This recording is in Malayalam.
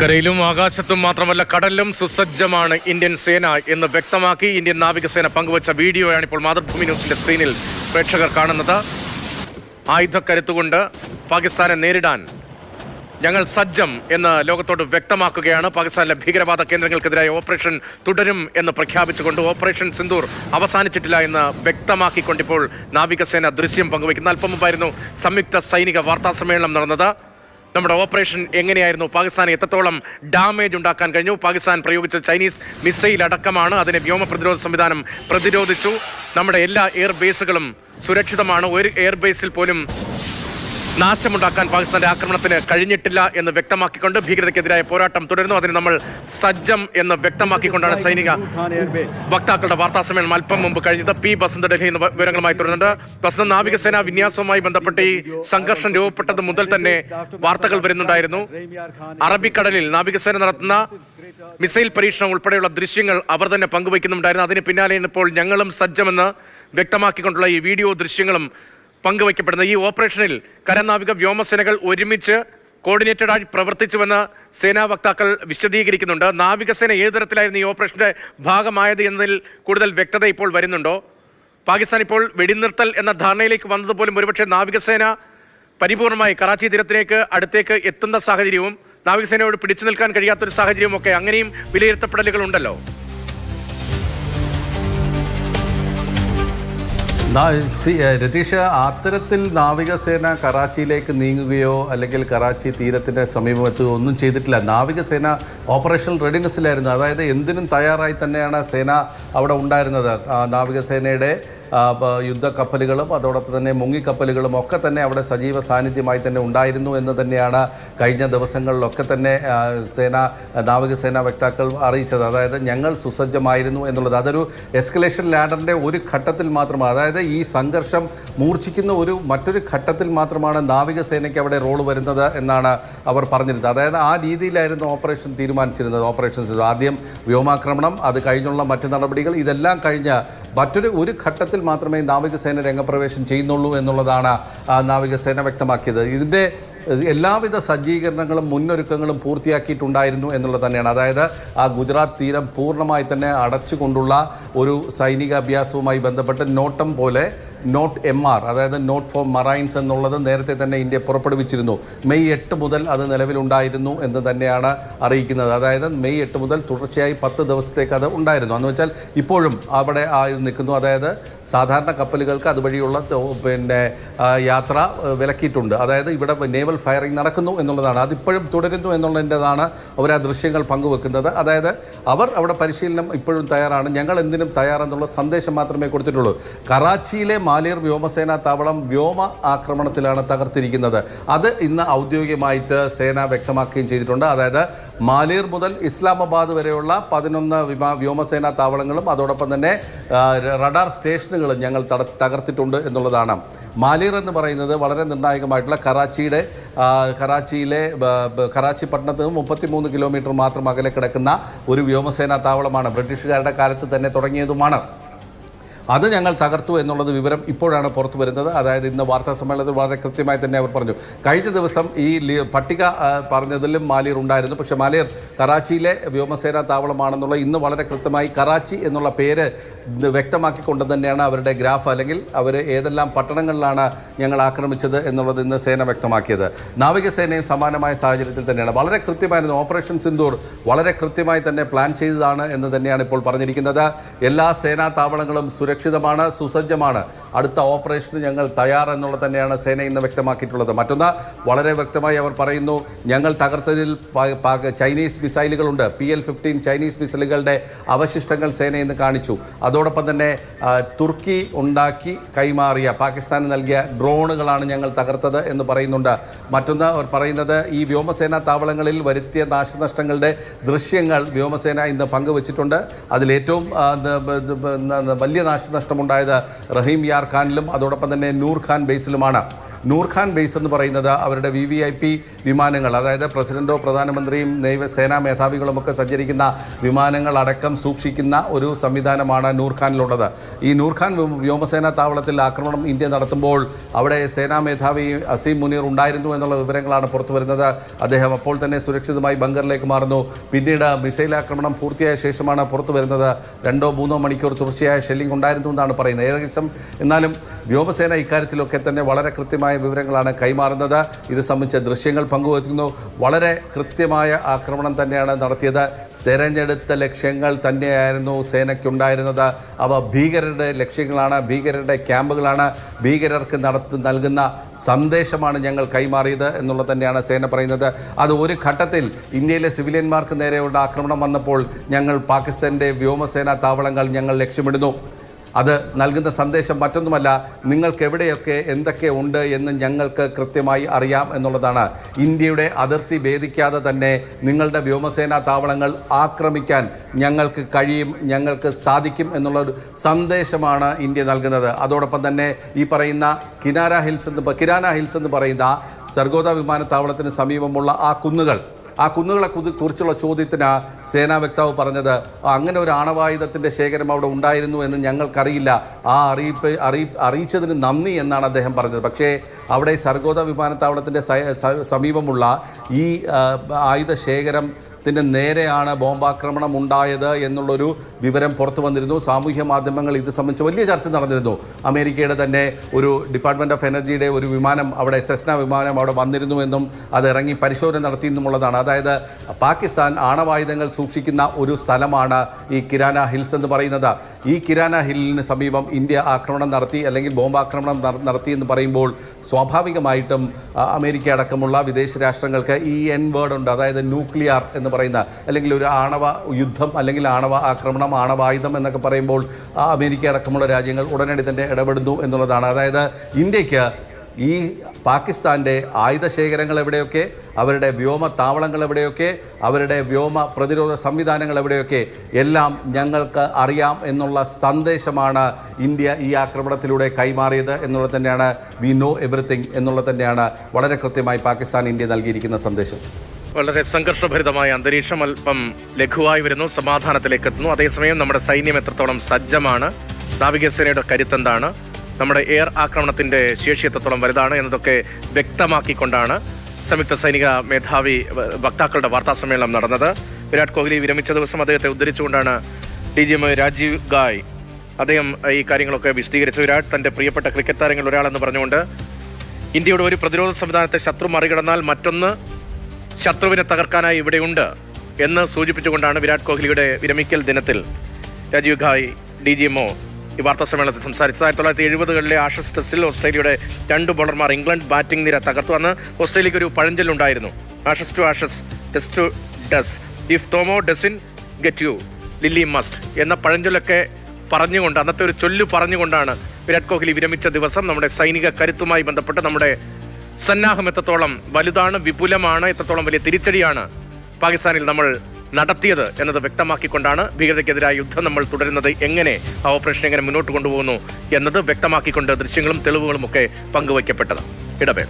കരയിലും ആകാശത്തും മാത്രമല്ല കടലിലും സുസജ്ജമാണ് ഇന്ത്യൻ സേന എന്ന് വ്യക്തമാക്കി ഇന്ത്യൻ നാവികസേന പങ്കുവച്ച വീഡിയോയാണ് ഇപ്പോൾ മാതൃഭൂമി ന്യൂസിന്റെ സ്ക്രീനിൽ പ്രേക്ഷകർ കാണുന്നത്. ആയുധക്കരുത്തുകൊണ്ട് പാകിസ്ഥാനെ നേരിടാൻ ഞങ്ങൾ സജ്ജം എന്ന് ലോകത്തോട് വ്യക്തമാക്കുകയാണ്. പാകിസ്ഥാനിലെ ഭീകരവാദ കേന്ദ്രങ്ങൾക്കെതിരായ ഓപ്പറേഷൻ തുടരും എന്ന് പ്രഖ്യാപിച്ചുകൊണ്ട് ഓപ്പറേഷൻ സിന്ദൂർ അവസാനിച്ചിട്ടില്ല എന്ന് വ്യക്തമാക്കിക്കൊണ്ടിപ്പോൾ നാവികസേന ദൃശ്യം പങ്കുവയ്ക്കുന്ന അല്പം മുമ്പായിരുന്നു സംയുക്ത സൈനിക വാർത്താ സമ്മേളനം നടന്നത്. നമ്മുടെ ഓപ്പറേഷൻ എങ്ങനെയായിരുന്നു? പാകിസ്ഥാൻ എത്രത്തോളം ഡാമേജ് ഉണ്ടാക്കാൻ കഴിഞ്ഞു? പാകിസ്ഥാൻ പ്രയോഗിച്ച ചൈനീസ് മിസൈൽ അടക്കമാണ് അതിനെ വ്യോമ പ്രതിരോധ സംവിധാനം പ്രതിരോധിച്ചു. നമ്മുടെ എല്ലാ എയർ ബേസുകളും സുരക്ഷിതമാണ്. ഒരു എയർ ബേസിൽ പോലും നാശമുണ്ടാക്കാൻ പാകിസ്ഥാന്റെ ആക്രമണത്തിന് കഴിഞ്ഞിട്ടില്ല എന്ന് വ്യക്തമാക്കിക്കൊണ്ട് ഭീകരതയ്ക്കെതിരായ പോരാട്ടം തുടരുന്നു. അതിന് നമ്മൾ സജ്ജം എന്ന് വ്യക്തമാക്കിക്കൊണ്ടാണ് സൈനിക വക്താക്കളുടെ വാർത്താ സമ്മേളനം അല്പം മുമ്പ് കഴിഞ്ഞത്. പി. ബസന്ത് ഡൽഹിയിൽ നിന്ന് വിവരങ്ങളുമായി തുടരുന്നുണ്ട്. ബസന്ത് നാവികസേന വിന്യാസവുമായി ബന്ധപ്പെട്ട് ഈ സംഘർഷം രൂപപ്പെട്ടത് മുതൽ തന്നെ വാർത്തകൾ വരുന്നുണ്ടായിരുന്നു. അറബിക്കടലിൽ നാവികസേന നടത്തുന്ന മിസൈൽ പരീക്ഷണം ഉൾപ്പെടെയുള്ള ദൃശ്യങ്ങൾ അവർ തന്നെ പങ്കുവയ്ക്കുന്നുണ്ടായിരുന്നു. അതിന് പിന്നാലെയാണ് ഇപ്പോൾ ഞങ്ങളും സജ്ജമെന്ന് വ്യക്തമാക്കിക്കൊണ്ടുള്ള ഈ വീഡിയോ ദൃശ്യങ്ങളും പങ്കുവയ്ക്കപ്പെടുന്ന ഈ ഓപ്പറേഷനിൽ കരനാവിക വ്യോമസേനകൾ ഒരുമിച്ച് കോർഡിനേറ്റഡായി പ്രവർത്തിച്ചുവെന്ന് സേനാ വക്താക്കൾ വിശദീകരിക്കുന്നുണ്ട്. നാവികസേന ഏത് തരത്തിലായിരുന്നു ഈ ഓപ്പറേഷന്റെ ഭാഗമായത് എന്നതിൽ കൂടുതൽ വ്യക്തത ഇപ്പോൾ വരുന്നുണ്ടോ? പാകിസ്ഥാൻ ഇപ്പോൾ വെടിനിർത്തൽ എന്ന ധാരണയിലേക്ക് വന്നതുപോലും ഒരുപക്ഷെ നാവികസേന പരിപൂർണമായി കറാച്ചി തീരത്തിലേക്ക് അടുത്തേക്ക് എത്തുന്ന സാഹചര്യവും നാവികസേനയോട് പിടിച്ചു നിൽക്കാൻ കഴിയാത്തൊരു സാഹചര്യവും ഒക്കെ അങ്ങനെയും വിലയിരുത്തപ്പെടലുകൾ ഉണ്ടല്ലോ. രതീഷ് അത്തരത്തിൽ നാവികസേന കറാച്ചിയിലേക്ക് നീങ്ങുകയോ അല്ലെങ്കിൽ കറാച്ചി തീരത്തിന് സമീപത്ത് ഒന്നും ചെയ്തിട്ടില്ല. നാവികസേന ഓപ്പറേഷണൽ റെഡിനെസ്സിലായിരുന്നു. അതായത് എന്തിനും തയ്യാറായി തന്നെയാണ് സേന അവിടെ ഉണ്ടായിരുന്നത്. നാവികസേനയുടെ യുദ്ധക്കപ്പലുകളും അതോടൊപ്പം തന്നെ മുങ്ങിക്കപ്പലുകളും ഒക്കെ തന്നെ അവിടെ സജീവ സാന്നിധ്യമായി തന്നെ ഉണ്ടായിരുന്നു എന്ന് തന്നെയാണ് കഴിഞ്ഞ ദിവസങ്ങളിലൊക്കെ തന്നെ സേന നാവികസേന വക്താക്കൾ അറിയിച്ചത്. അതായത് ഞങ്ങൾ സുസജ്ജമായിരുന്നു എന്നുള്ളത്. അതൊരു എസ്കലേഷൻ ലാഡറിന്റെ ഒരു ഘട്ടത്തിൽ മാത്രമാണ്. അതായത് ഈ സംഘർഷം മൂർച്ഛിക്കുന്ന ഒരു മറ്റൊരു ഘട്ടത്തിൽ മാത്രമാണ് നാവികസേനയ്ക്ക് അവിടെ റോൾ വരുന്നത് എന്നാണ് അവർ പറഞ്ഞിരുന്നത്. അതായത് ആ രീതിയിലായിരുന്നു ഓപ്പറേഷൻ തീരുമാനിച്ചിരുന്നത്. ഓപ്പറേഷൻ ആദ്യം വ്യോമാക്രമണം അത് കഴിഞ്ഞുള്ള മറ്റു നടപടികൾ ഇതെല്ലാം കഴിഞ്ഞ് മറ്റൊരു ഒരു ഘട്ടത്തിൽ മാത്രമേ നാവികസേന രംഗപ്രവേശം ചെയ്യുന്നുള്ളൂ എന്നുള്ളതാണ് നാവികസേന വ്യക്തമാക്കിയത്. ഇതിന്റെ എല്ലാവിധ സജ്ജീകരണങ്ങളും മുന്നൊരുക്കങ്ങളും പൂർത്തിയാക്കിയിട്ടുണ്ടായിരുന്നു എന്നുള്ളത് തന്നെയാണ്. അതായത് ആ ഗുജറാത്ത് തീരം പൂർണമായി തന്നെ അടച്ചുകൊണ്ടുള്ള ഒരു സൈനിക അഭ്യാസവുമായി ബന്ധപ്പെട്ട് നോട്ടം പോലെ നോട്ട് എം ആർ അതായത് നോട്ട് ഫോർ മറൈൻസ് എന്നുള്ളത് നേരത്തെ തന്നെ ഇന്ത്യ പുറപ്പെടുവിച്ചിരുന്നു. മെയ് എട്ട് മുതൽ അത് നിലവിലുണ്ടായിരുന്നു എന്ന് തന്നെയാണ് അറിയിക്കുന്നത്. അതായത് മെയ് എട്ട് മുതൽ തുടർച്ചയായി പത്ത് ദിവസത്തേക്ക് അത് ഉണ്ടായിരുന്നു. എന്ന് വെച്ചാൽ ഇപ്പോഴും അവിടെ നിൽക്കുന്നു. അതായത് സാധാരണ കപ്പലുകൾക്ക് അതുവഴിയുള്ള പിന്നെ യാത്ര വിലക്കിയിട്ടുണ്ട്. അതായത് ഇവിടെ നേവൽ ഫയറിംഗ് നടക്കുന്നു എന്നുള്ളതാണ്. അതിപ്പോഴും തുടരുന്നു എന്നുള്ളതിന്റെതാണ് അവർ ആ ദൃശ്യങ്ങൾ പങ്കുവെക്കുന്നത്. അതായത് അവർ അവിടെ പരിശീലനം ഇപ്പോഴും തയ്യാറാണ്. ഞങ്ങൾ എന്തിനും തയ്യാറെന്നുള്ള സന്ദേശം മാത്രമേ കൊടുത്തിട്ടുള്ളൂ. കറാച്ചിയിലെ മാലിയർ വ്യോമസേന താവളം വ്യോമ ആക്രമണത്തിലാണ് തകർത്തിരിക്കുന്നത്. അത് ഇന്ന് ഔദ്യോഗികമായിട്ട് സേന വ്യക്തമാക്കുകയും ചെയ്തിട്ടുണ്ട്. അതായത് മാലിയർ മുതൽ ഇസ്ലാമാബാദ് വരെയുള്ള പതിനൊന്ന് വിമാ വ്യോമസേനാ താവളങ്ങളും അതോടൊപ്പം തന്നെ റഡാർ സ്റ്റേഷനുകളും ഞങ്ങൾ തട- തകർത്തിട്ടുണ്ട് എന്നുള്ളതാണ്. മാലിയർ എന്ന് പറയുന്നത് വളരെ നിർണായകമായിട്ടുള്ള കറാച്ചിയുടെ കറാച്ചിയിലെ കറാച്ചി പട്ടണത്ത് നിന്ന് മുപ്പത്തിമൂന്ന് കിലോമീറ്റർ മാത്രം അകലെ കിടക്കുന്ന ഒരു വ്യോമസേനാ താവളമാണ്. ബ്രിട്ടീഷുകാരുടെ കാലത്ത് തന്നെ തുടങ്ങിയതുമാണ്. അത് ഞങ്ങൾ തകർത്തു എന്നുള്ളത് വിവരം ഇപ്പോഴാണ് പുറത്തു വരുന്നത്. അതായത് ഇന്ന് വാർത്താ സമ്മേളനത്തിൽ വളരെ കൃത്യമായി തന്നെ അവർ പറഞ്ഞു. കഴിഞ്ഞ ദിവസം ഈ പട്ടിക പറഞ്ഞതിലും മാലിയർ ഉണ്ടായിരുന്നു. പക്ഷേ മാലിയർ കറാച്ചിയിലെ വ്യോമസേനാ താവളമാണെന്നുള്ള ഇന്ന് വളരെ കൃത്യമായി കറാച്ചി എന്നുള്ള പേര് വ്യക്തമാക്കിക്കൊണ്ട് തന്നെയാണ് അവരുടെ ഗ്രാഫ്. അല്ലെങ്കിൽ അവർ ഏതെല്ലാം പട്ടണങ്ങളിലാണ് ഞങ്ങൾ ആക്രമിച്ചത് എന്നുള്ളത് ഇന്ന് സേന വ്യക്തമാക്കിയത്. നാവികസേനയും സമാനമായ സാഹചര്യത്തിൽ തന്നെയാണ്. വളരെ കൃത്യമായിരുന്നു. ഓപ്പറേഷൻ സിന്ദൂർ വളരെ കൃത്യമായി തന്നെ പ്ലാൻ ചെയ്തതാണ് എന്ന് തന്നെയാണ് ഇപ്പോൾ പറഞ്ഞിരിക്കുന്നത്. എല്ലാ സേനാ താവളങ്ങളും സുരക്ഷിതമാണ് സുസജ്ജമാണ്. അടുത്ത ഓപ്പറേഷന് ഞങ്ങൾ തയ്യാറെന്നുള്ളത് തന്നെയാണ് സേന ഇന്ന് വ്യക്തമാക്കിയിട്ടുള്ളത്. മറ്റൊന്ന് വളരെ വ്യക്തമായി അവർ പറയുന്നു ഞങ്ങൾ തകർത്തതിൽ ചൈനീസ് മിസൈലുകളുണ്ട്. പി എൽ ഫിഫ്റ്റീൻ ചൈനീസ് മിസൈലുകളുടെ അവശിഷ്ടങ്ങൾ സേന ഇന്ന് കാണിച്ചു. അതോടൊപ്പം തന്നെ തുർക്കി ഉണ്ടാക്കി കൈമാറിയ പാകിസ്ഥാന് നൽകിയ ഡ്രോണുകളാണ് ഞങ്ങൾ തകർത്തത് എന്ന് പറയുന്നുണ്ട്. മറ്റൊന്ന് അവർ പറയുന്നത് ഈ വ്യോമസേനാ താവളങ്ങളിൽ വരുത്തിയ നാശനഷ്ടങ്ങളുടെ ദൃശ്യങ്ങൾ വ്യോമസേന ഇന്ന് പങ്കുവച്ചിട്ടുണ്ട്. അതിലേറ്റവും വലിയ ന- ബ- ബ- ന- ന- വലിയ നാശനഷ്ടമുണ്ടായത് റഹീം യാർ ഖാനിലും അതോടൊപ്പം തന്നെ നൂർ ഖാൻ ബേസിലുമാണ്. നൂർഖാൻ ബേസ് എന്ന് പറയുന്നത് അവരുടെ വി വി ഐ പി വിമാനങ്ങൾ അതായത് പ്രസിഡന്റോ പ്രധാനമന്ത്രിയും നൈവ സേനാ മേധാവികളുമൊക്കെ സഞ്ചരിക്കുന്ന വിമാനങ്ങൾ അടക്കം സൂക്ഷിക്കുന്ന ഒരു സംവിധാനമാണ് നൂർഖാനിലുള്ളത് ഈ നൂർഖാൻ വ്യോ- വ്യോമസേനാ താവളത്തിൽ ആക്രമണം ഇന്ത്യ നടത്തുമ്പോൾ അവിടെ സേനാ മേധാവി അസീം മുനീർ ഉണ്ടായിരുന്നു എന്നുള്ള വിവരങ്ങളാണ് പുറത്തു വരുന്നത്. അദ്ദേഹം അപ്പോൾ തന്നെ സുരക്ഷിതമായി ബങ്കറിലേക്ക് മാറുന്നു. പിന്നീട് മിസൈൽ ആക്രമണം പൂർത്തിയായ ശേഷമാണ് പുറത്തു വരുന്നത്. രണ്ടോ മൂന്നോ മണിക്കൂർ തുടർച്ചയായ ഷെല്ലിംഗ് ഉണ്ടായിരുന്നു എന്നാണ് പറയുന്നത്. ഏകദേശം എന്നാലും വ്യോമസേന ഇക്കാര്യത്തിലൊക്കെ തന്നെ വളരെ കൃത്യമായ വിവരങ്ങളാണ് കൈമാറുന്നത്. ഇത് സംബന്ധിച്ച ദൃശ്യങ്ങൾ പങ്കുവെക്കുന്നു വളരെ കൃത്യമായ ആക്രമണം തന്നെയാണ് നടത്തിയത്. തെരഞ്ഞെടുത്ത ലക്ഷ്യങ്ങൾ തന്നെയായിരുന്നു സേനയ്ക്കുണ്ടായിരുന്നത്. അവ ഭീകരരുടെ ലക്ഷ്യങ്ങളാണ് ഭീകരരുടെ ക്യാമ്പുകളാണ് ഭീകരർക്ക് നടത്തി നൽകുന്ന സന്ദേശമാണ് ഞങ്ങൾ കൈമാറിയത് എന്നുള്ളത് തന്നെയാണ് സേന പറയുന്നത്. അത് ഒരു ഘട്ടത്തിൽ ഇന്ത്യയിലെ സിവിലിയന്മാർക്ക് നേരെയുള്ള ആക്രമണം വന്നപ്പോൾ ഞങ്ങൾ പാകിസ്ഥാന്റെ വ്യോമസേനാ താവളങ്ങൾ ഞങ്ങൾ ലക്ഷ്യമിടുന്നു. അത് നൽകുന്ന സന്ദേശം മറ്റൊന്നുമല്ല നിങ്ങൾക്ക് എവിടെയൊക്കെ എന്തൊക്കെ ഉണ്ട് എന്ന് ഞങ്ങൾക്ക് കൃത്യമായി അറിയാം എന്നുള്ളതാണ്. ഇന്ത്യയുടെ അതിർത്തി ഭേദിക്കാതെ തന്നെ നിങ്ങളുടെ വ്യോമസേനാ താവളങ്ങൾ ആക്രമിക്കാൻ ഞങ്ങൾക്ക് കഴിയും ഞങ്ങൾക്ക് സാധിക്കും എന്നുള്ളൊരു സന്ദേശമാണ് ഇന്ത്യ നൽകുന്നത്. അതോടൊപ്പം തന്നെ ഈ പറയുന്ന കിനാര ഹിൽസ് എന്ന് കിരാന ഹിൽസ് എന്ന് പറയുന്ന സർഗോദ വിമാനത്താവളത്തിന് സമീപമുള്ള ആ കുന്നുകൾ ആ കുന്നുകളെ കുറിച്ചുള്ള ചോദ്യത്തിന് സേനാ വക്താവ് പറഞ്ഞത് അങ്ങനെ ഒരു ആണവായുധത്തിന്റെ ശേഖരം അവിടെ ഉണ്ടായിരുന്നു എന്ന് ഞങ്ങൾക്കറിയില്ല. ആ അറിയിപ്പ് അറിയി അറിയിച്ചതിന് നന്ദി എന്നാണ് അദ്ദേഹം പറഞ്ഞത്. പക്ഷേ അവിടെ സർഗോദ വിമാനത്താവളത്തിന്റെ സമീപമുള്ള ഈ ആയുധ ശേഖരം ത്തിന്റെ നേരെയാണ് ബോംബാക്രമണം ഉണ്ടായത് എന്നുള്ളൊരു വിവരം പുറത്തു വന്നിരുന്നു. സാമൂഹ്യ മാധ്യമങ്ങൾ ഇത് സംബന്ധിച്ച് വലിയ ചർച്ച നടന്നിരുന്നു. അമേരിക്കയുടെ തന്നെ ഒരു ഡിപ്പാർട്ട്മെന്റ് ഓഫ് എനർജിയുടെ ഒരു വിമാനം അവിടെ സെസ്ന വിമാനം അവിടെ വന്നിരുന്നു എന്നും അത് ഇറങ്ങി പരിശോധന നടത്തി നടത്തിയെന്നുമുള്ളതാണ് അതായത് പാകിസ്ഥാൻ ആണവായുധങ്ങൾ സൂക്ഷിക്കുന്ന ഒരു സ്ഥലമാണ് ഈ കിരാന ഹിൽസ് എന്ന് പറയുന്നത്. ഈ കിരാന ഹില്ലിന് സമീപം ഇന്ത്യ ആക്രമണം നടത്തി അല്ലെങ്കിൽ ബോംബാക്രമണം നട- നടത്തി എന്ന് പറയുമ്പോൾ സ്വാഭാവികമായിട്ടും അമേരിക്ക അടക്കമുള്ള വിദേശ രാഷ്ട്രങ്ങൾക്ക് ഈ എൻ വേർഡ് ഉണ്ട്. അതായത് ന്യൂക്ലിയർ എന്ന് പറയുന്ന അല്ലെങ്കിൽ ഒരു ആണവ യുദ്ധം അല്ലെങ്കിൽ ആണവ ആക്രമണം ആണവായുധം എന്നൊക്കെ പറയുമ്പോൾ അമേരിക്ക അടക്കമുള്ള രാജ്യങ്ങൾ ഉടനടി തന്നെ ഇടപെടുന്നു എന്നുള്ളതാണ്. അതായത് ഇന്ത്യയ്ക്ക് ഈ പാകിസ്ഥാന്റെ ആയുധശേഖരങ്ങൾ എവിടെയൊക്കെ അവരുടെ വ്യോമ താവളങ്ങൾ എവിടെയൊക്കെ അവരുടെ വ്യോമ പ്രതിരോധ സംവിധാനങ്ങൾ എവിടെയൊക്കെ എല്ലാം ഞങ്ങൾക്ക് അറിയാം എന്നുള്ള സന്ദേശമാണ് ഇന്ത്യ ഈ ആക്രമണത്തിലൂടെ കൈമാറിയത് എന്നുള്ളത് തന്നെയാണ്. വി നോ എവറിത്തിങ് എന്നുള്ളത് തന്നെയാണ്. വളരെ കൃത്യമായി പാകിസ്ഥാൻ ഇന്ത്യ നൽകിയിരിക്കുന്ന സന്ദേശം. വളരെ സംഘർഷഭരിതമായ അന്തരീക്ഷം അല്പം ലഘുവായി വരുന്നു സമാധാനത്തിലേക്ക് എത്തുന്നു. അതേസമയം നമ്മുടെ സൈന്യം എത്രത്തോളം സജ്ജമാണ് നാവികസേനയുടെ കരുത്തെന്താണ് നമ്മുടെ എയർ ആക്രമണത്തിന്റെ ശേഷി എത്രത്തോളം വലുതാണ് എന്നതൊക്കെ വ്യക്തമാക്കിക്കൊണ്ടാണ് സംയുക്ത സൈനിക മേധാവി വക്താക്കളുടെ വാർത്താ സമ്മേളനം നടന്നത്. വിരാട് കോഹ്ലി വിരമിച്ച ദിവസം അദ്ദേഹത്തെ ഉദ്ധരിച്ചുകൊണ്ടാണ് D G M Rajeev Ghai അദ്ദേഹം ഈ കാര്യങ്ങളൊക്കെ വിശദീകരിച്ചു വിരാട് തന്റെ പ്രിയപ്പെട്ട ക്രിക്കറ്റ് താരങ്ങളിൽ ഒരാളെന്ന് പറഞ്ഞുകൊണ്ട് ഇന്ത്യയുടെ ഒരു പ്രതിരോധ സംവിധാനത്തെ ശത്രു മറികടന്നാൽ മറ്റൊന്ന് ശത്രുവിനെ തകർക്കാനായി ഇവിടെയുണ്ട് എന്ന് സൂചിപ്പിച്ചുകൊണ്ടാണ് വിരാട് കോഹ്ലിയുടെ വിരമിക്കൽ ദിനത്തിൽ Rajiv Ghai D G M O ഈ വാർത്താ സമ്മേളനത്തിൽ സംസാരിച്ചത്. ആയിരത്തി തൊള്ളായിരത്തി എഴുപതുകളിലെ ആഷസ് ടെസ്റ്റിൽ ഓസ്ട്രേലിയയുടെ രണ്ട് ബോളർമാർ ഇംഗ്ലണ്ട് ബാറ്റിംഗ് നിര തകർത്തു. അന്ന് ഓസ്ട്രേലിയക്ക് ഒരു പഴഞ്ചൊല്ലുണ്ടായിരുന്നു. Ashes to ashes test to dust. If Thommo doesn't get you Lillee must എന്ന പഴഞ്ചൊല്ലൊക്കെ പറഞ്ഞുകൊണ്ട് അന്നത്തെ ഒരു ചൊല്ലു പറഞ്ഞുകൊണ്ടാണ് വിരാട് കോഹ്ലി വിരമിച്ച ദിവസം നമ്മുടെ സൈനിക കരുത്തുമായി ബന്ധപ്പെട്ട് നമ്മുടെ സന്നാഹം എത്രത്തോളം വലുതാണ് വിപുലമാണ് എത്രത്തോളം വലിയ തിരിച്ചടിയാണ് പാകിസ്ഥാനിൽ നമ്മൾ നടത്തിയത് എന്നത് വ്യക്തമാക്കിക്കൊണ്ടാണ് ഭീകരതയ്ക്കെതിരായ യുദ്ധം നമ്മൾ തുടരുന്നത് എങ്ങനെ ആ ഓപ്പറേഷൻ എങ്ങനെ മുന്നോട്ട് കൊണ്ടുപോകുന്നു എന്നത് വ്യക്തമാക്കിക്കൊണ്ട് ദൃശ്യങ്ങളും തെളിവുകളും ഒക്കെ പങ്കുവയ്ക്കപ്പെട്ടത്. ഇടവേള.